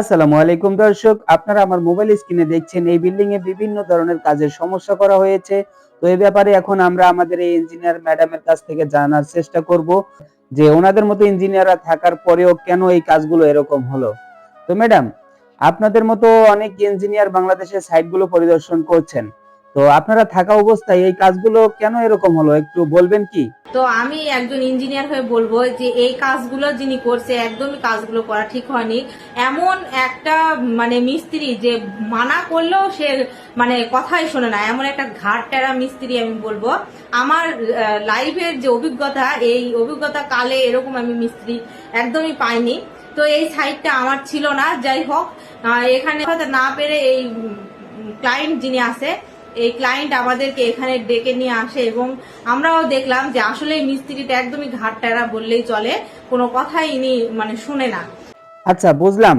আসসালামু আলাইকুম দর্শক, আপনারা আমার মোবাইল স্ক্রিনে দেখছেন এই বিল্ডিং এ বিভিন্ন ধরনের কাজের সমস্যা করা হয়েছে। তো এই ব্যাপারে এখন আমরা আমাদের এই ইঞ্জিনিয়ার ম্যাডামের কাছ থেকে জানার চেষ্টা করব যে ওনাদের মতো ইঞ্জিনিয়াররা থাকার পরেও কেন এই কাজগুলো এরকম হলো। তো ম্যাডাম আপনাদের মতো অনেক ইঞ্জিনিয়ার বাংলাদেশের সাইটগুলো পরিদর্শন করছেন। তো আপনারা থাকা অবস্থায় এই কাজগুলো কেন এরকম হলো? একটু বলবেন কি? তো আমি একজন ইঞ্জিনিয়ার হয়ে বলব যে এই কাজগুলো যিনি করছে, একদমই কাজগুলো করা ঠিক হয়নি। এমন একটা মানে মিস্ত্রি যে মানা করলেও সে মানে কথাই শোনে না। এমন একটা ঘাট টেরা মিস্ত্রি আমি বলব। আমার লাইফের যে অভিজ্ঞতা, এই অভিজ্ঞতা কালে এরকম আমি মিস্ত্রি একদমই পাইনি। তো এই সাইডটা আমার ছিল না। যাই হোক এখানে না পেরে এই ক্লায়েন্ট যিনি আছে এই ক্লায়েন্ট আমাদেরকে এখানে ডেকে নিয়ে আসে এবং আমরাও দেখলাম যে আসলে মিস্ত্রিটা একদমই ঘাট টেরা বললেই চলে, কোনো কথাই ইনি মানে শুনে না। আচ্ছা বুঝলাম।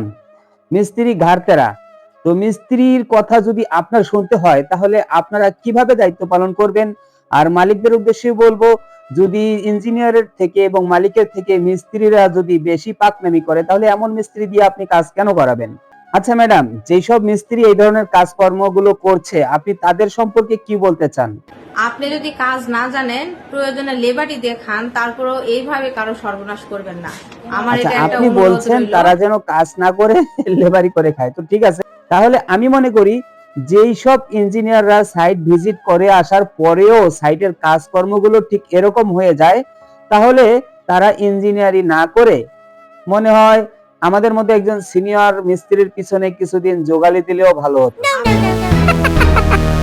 মিস্ত্রি ঘাড়তেরা তো মিস্ত্রির কথা যদি আপনার শুনতে হয়, তাহলে আপনারা কীভাবে দায়িত্ব পালন করবেন? আর মালিকদের উদ্দেশ্যে বলব, যদি ইঞ্জিনিয়ারের থেকে এবং মালিকের থেকে মিস্ত্রিরা যদি বেশি পাকনামি করে, তাহলে এমন মিস্ত্রি দিয়ে আপনি কাজ কেন করাবেন? আচ্ছা ম্যাডাম যেসব মিস্ত্রি এই ধরনের কাজকর্মগুলো করছে আপনি তাদের সম্পর্কে কি বলতে চান? আপনি যদি কাজ না জানেন প্রয়োজনে লেবারই দিয়ে খান তারপরেও এইভাবে কারও সর্বনাশ করবেন না। আমার আচ্ছা এটা একটা আপনি অনুরোধ বলছেন রইল। তারা যেন কাজ না করে লেবারি করে খায়। তো ঠিক আছে তাহলে আমি মনে করি যেই সব ইঞ্জিনিয়াররা সাইট ভিজিট করে আসার পরেও সাইটের কাজকর্মগুলো ঠিক এরকম হয়ে যায় তাহলে তারা ইঞ্জিনিয়ারিং না করে মনে হয় আমাদের মধ্যে একজন সিনিয়র মিস্ত্রির পিছনে কিছুদিন জোগালি দিলেও ভালো হতো।